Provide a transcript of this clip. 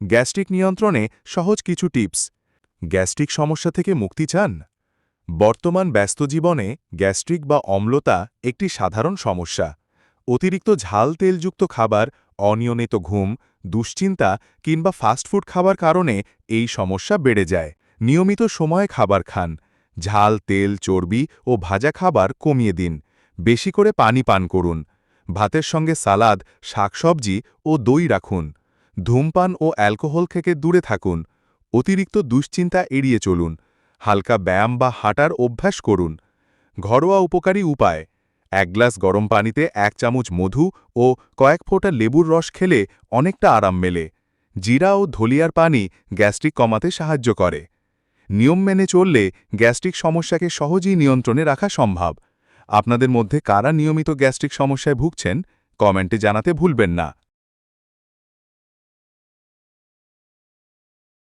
Gastric নিয়ন্ত্রণে সহজ কিছু টিপস। গ্যাস্ট্রিক সমস্যা থেকে মুক্তি চান? বর্তমান ব্যস্ত জীবনে গ্যাস্ট্রিক বা অম্লতা একটি সাধারণ সমস্যা। অতিরিক্ত ঝাল তেলযুক্ত খাবার, অনিয়মিত ঘুম, দুশ্চিন্তা কিংবা ফাস্টফুড খাবার কারণে এই সমস্যা বেড়ে যায়। নিয়মিত সময়ে খাবার খান। ঝাল, তেল, চর্বি ও ভাজা খাবার কমিয়ে দিন। বেশি করে পানি পান করুন। ভাতের সঙ্গে সালাদ, শাকসবজি ও দই রাখুন। ধূমপান ও অ্যালকোহল থেকে দূরে থাকুন, অতিরিক্ত দুশ্চিন্তা এড়িয়ে চলুন, হালকা ব্যায়াম বা হাঁটার অভ্যাস করুন। ঘরোয়া উপকারী উপায়, এক গ্লাস গরম পানিতে এক চামচ মধু ও কয়েক ফোঁটা লেবুর রস খেলে অনেকটা আরাম মেলে। জিরা ও ধলিয়ার পানি গ্যাস্ট্রিক কমাতে সাহায্য করে। নিয়ম মেনে চললে গ্যাস্ট্রিক সমস্যাকে সহজেই নিয়ন্ত্রণে রাখা সম্ভব। আপনাদের মধ্যে কারা নিয়মিত গ্যাস্ট্রিক সমস্যায় ভুগছেন? কমেন্টে জানাতে ভুলবেন না।